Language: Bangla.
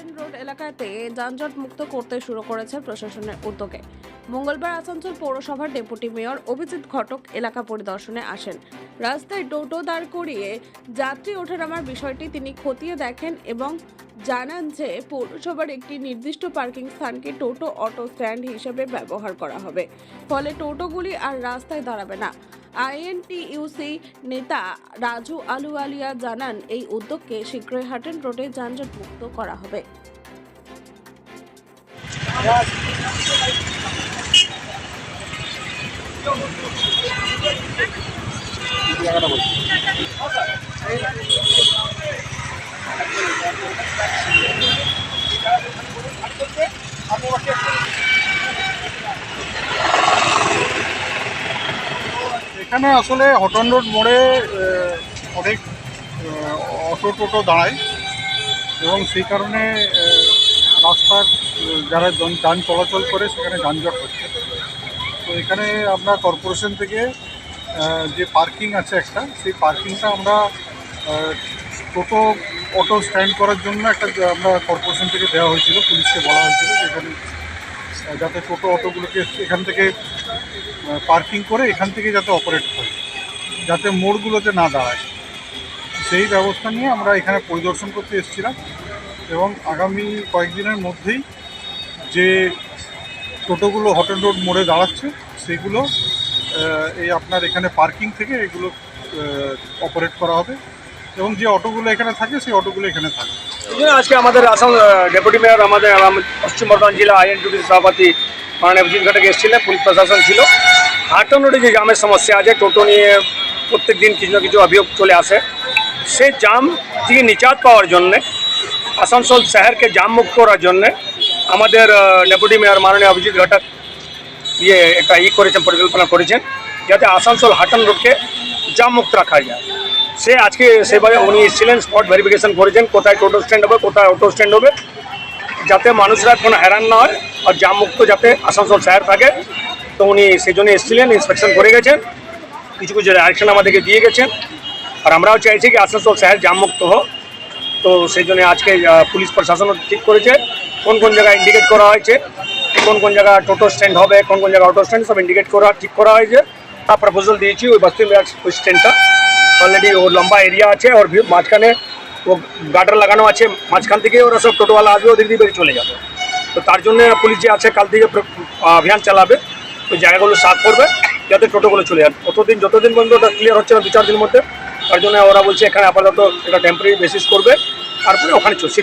হাটন রোড এলাকাতে যানজট মুক্ত করতে শুরু করেছে প্রশাসনের উদ্যোগে। মঙ্গলবার আসানসোল পৌরসভার ডেপুটি মেয়র অভিজিৎ ঘটক এলাকা পরিদর্শনে আসেন। রাস্তায় টোটো দাঁড় করিয়ে যাত্রী ওঠানামার বিষয়টি তিনি খতিয়ে দেখেন এবং জানান যে, পৌরসভার একটি নির্দিষ্ট পার্কিং স্থানকে টোটো অটো স্ট্যান্ড হিসেবে ব্যবহার করা হবে। ফলে টোটোগুলি আর রাস্তায় দাঁড়াবে না। আইএনটিইউসি নেতা রাজু আলুওয়ালিয়া জানান এই উদ্যোগকে শীঘ্রই হাটেন রোডে যানজট মুক্ত করা হবে। এখানে আসলে হটন রোড মোড়ে অনেক অটো টোটো দাঁড়ায়। এবং সেই কারণে রাস্তার যারা যান চলাচল করে সেখানে যানজট হচ্ছে। তো এখানে আমরা কর্পোরেশন থেকে যে পার্কিং আছে একটা সেই পার্কিংটা আমরা টোটো অটো স্ট্যান্ড করার জন্য একটা আমরা কর্পোরেশন থেকে দেওয়া হয়েছিল পুলিশকে বলা হয়েছিল যে এখানে আহ, যাতে টোটো অটোগুলোকে এখান থেকে পার্কিং করে এখান থেকে যাতে অপারেট হয়, যাতে মোড়গুলোতে না দাঁড়ায়। সেই ব্যবস্থা নিয়ে আমরা এখানে পরিদর্শন করতে এসেছিলাম এবং আগামী কয়েকদিনের মধ্যেই যে টোটোগুলো হটেন রোড মোড়ে দাঁড়াচ্ছে, সেগুলো এই আপনার এখানে পার্কিং থেকে এগুলো অপারেট করা হবে। এবং যে অটোগুলো এখানে থাকে, সেই অটোগুলো এখানে থাকে। এই জন্য আজকে আমাদের আসাম ডেপুটি মেয়র আমাদের আম- পশ্চিম বর্ধমান জেলা আইএনটিউসি সভাপতি মাননীয় অভিজিৎ ঘটক এসেছিলেন, পুলিশ প্রশাসন ছিল। হাটন রোডে যে জামের সমস্যা আছে, টোটো নিয়ে প্রত্যেক দিন কিছু না কিছু অভিযোগ চলে আসে। সেই জাম থেকে নিচাত পাওয়ার জন্যে, আসানসোল শহরকে জাম মুক্ত করার জন্যে আমাদের ডেপুটি মেয়র মাননীয় অভিজিৎ ঘটক ইয়ে একটা ই করেছেন, পরিকল্পনা করেছেন, যাতে আসানসোল হাটন রোডকে জাম মুক্ত রাখা যায়। সে আজকে সেভাবে উনি এসেছিলেন স্পট ভেরিফিকেশন করেছেন, কোথায় টোটো স্ট্যান্ড হবে, কোথায় অটো স্ট্যান্ড হবে, যাতে মানুষরা কোনো হ্যারান না হয় আর জাম মুক্ত যাতে আসানসোল শহর থাকে। তো উনি সেই জন্য এসেছিলেন ইন্সপেকশন করে গেছেন, কিছু কিছু ডাইরেকশন আমাদেরকে দিয়ে গেছেন। আর আমরাও চাইছি কি আসানসোল শহর জাম মুক্ত হোক। তো সেই জন্য আজকে পুলিশ প্রশাসনও ঠিক করেছে, কোন কোন জায়গায় ইন্ডিকেট করা হয়েছে, কোন কোন জায়গায় টোটো স্ট্যান্ড হবে, কোন কোন জায়গায় অটো স্ট্যান্ড সব ইন্ডিকেট করা, ঠিক করা হয়েছে। তার প্রপোজাল দিয়েছি, ওই বস্তি ওই স্ট্যান্ডটা অলরেডি ও লম্বা এরিয়া আছে, ওর মাঝখানে ও গার্ডার লাগানো আছে, মাঝখান থেকে ওরা সব টোটোওয়ালা আসবে, ওদের দিয়ে চলে যাবে। তো তার জন্য পুলিশ যে আছে, কাল থেকে অভিযান চালাবে, ওই জায়গাগুলো সাফ করবে, যাতে টোটোগুলো চলে যাবে অতদিন, যতদিন পর্যন্ত ওটা ক্লিয়ার হচ্ছে না দু চার দিনের মধ্যে, তার জন্য ওরা বলছে এখানে আপাতত এটা টেম্পোরারি বেসিস করবে, তারপরে ওখানে চলছে।